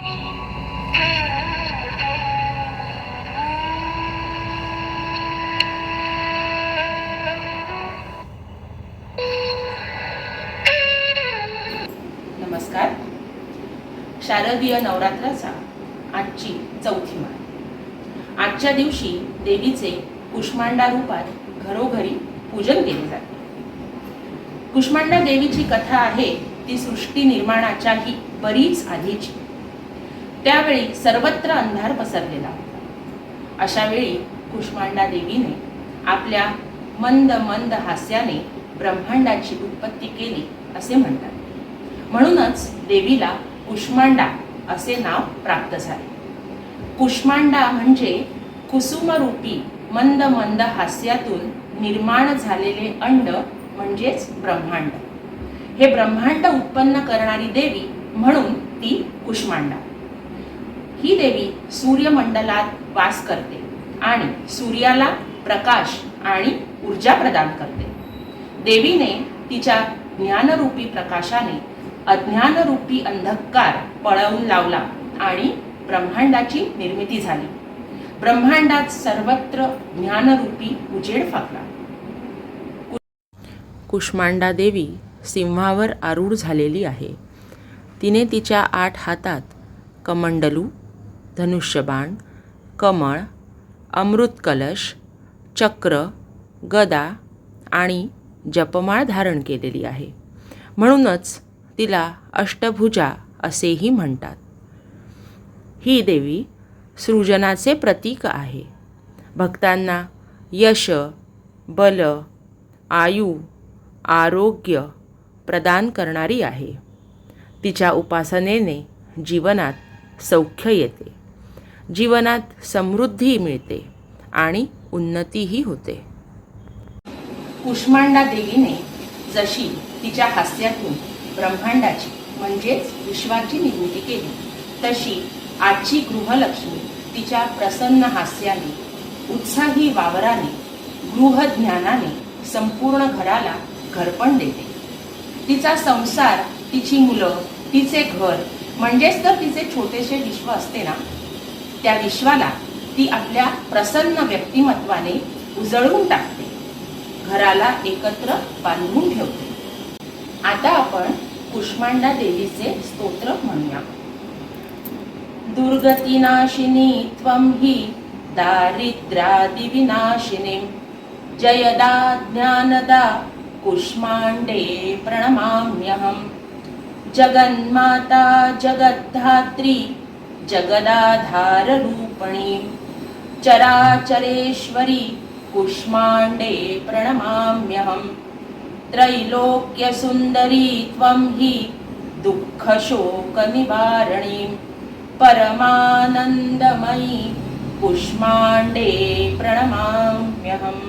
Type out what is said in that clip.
नमस्कार. शारदीय नवरात्राचा आजची चौथी माळ. आजच्या दिवशी देवीचे कुष्मांडा रूपात घरोघरी पूजन केले जाते. कुष्मांडा देवीची कथा आहे ती सृष्टी निर्माणाच्याही बरीच आधीची. त्यावेळी सर्वत्र अंधार पसरलेला. होता अशा वेळी कुष्मांडा देवीने आपल्या मंद मंद हास्याने ब्रह्मांडाची उत्पत्ती केली असे म्हणतात. म्हणूनच देवीला कुष्मांडा असे नाव प्राप्त झाले. कुष्मांडा म्हणजे कुसुमरूपी मंद मंद हास्यातून निर्माण झालेले अंड म्हणजेच ब्रह्मांड. हे ब्रह्मांड उत्पन्न करणारी देवी म्हणून ती कुष्मांडा. ही देवी सूर्यमंडलात वास करते आणि सूर्याला प्रकाश आणि ऊर्जा प्रदान करते. देवीने तिच्या ज्ञानरूपी प्रकाशाने अज्ञानरूपी अंधकार पळवून लावला आणि ब्रह्मांडाची निर्मिती झाली. ब्रह्मांडात सर्वत्र ज्ञानरूपी उजेड फाकला. कुष्मांडा देवी सिंहावर आरूढ झालेली आहे. तिने तिच्या आठ हातात कमंडलू धनुष्यबाण कमळ अमृत कलश चक्र गदा आणि जपमाळ धारण केलेली आहे. म्हणूनच तिला अष्टभुजा असेही म्हणतात. ही देवी सृजनाचे प्रतीक आहे. भक्तांना यश बल आयु आरोग्य प्रदान करणारी आहे. तिच्या उपासनेने जीवनात सौख्य येते. जीवनात समृद्धी मिळते आणि उन्नतीही होते. कुष्मांडा देवीने जशी तिच्या हास्यातून ब्रह्मांडाची म्हणजेच विश्वाची निर्मिती केली तशी आजची गृहलक्ष्मी तिच्या प्रसन्न हास्याने उत्साही वावराने गृहज्ञानाने संपूर्ण घराला घरपण देते. तिचा संसार तिची मुलं तिचे घर म्हणजेच तर तिचे छोटेसे विश्व असते ना त्या विश्वाला ती आपल्या प्रसन्न व्यक्तिमत्वाने उजळवून टाकते. घराला एकत्र बांधून ठेवते. आता आपण कुष्मांडा देवीचे स्तोत्र म्हणूया. दुर्गतिनाशिनी त्वं हि दारिद्र्यादिविनाशिनीं. जयदा ज्ञानदा कुष्माण्डे प्रणमाम्यहं. जगन्माता जगद्धात्री जगदाधाररूपिणी। चराचरेश्वरी कुष्माण्डे प्रणमाम्यहं। त्रैलोक्यसुन्दरी त्वं हि दुःखशोकनिवारणीं। परमानन्दमयी कुष्माण्डे प्रणमाम्यहम्।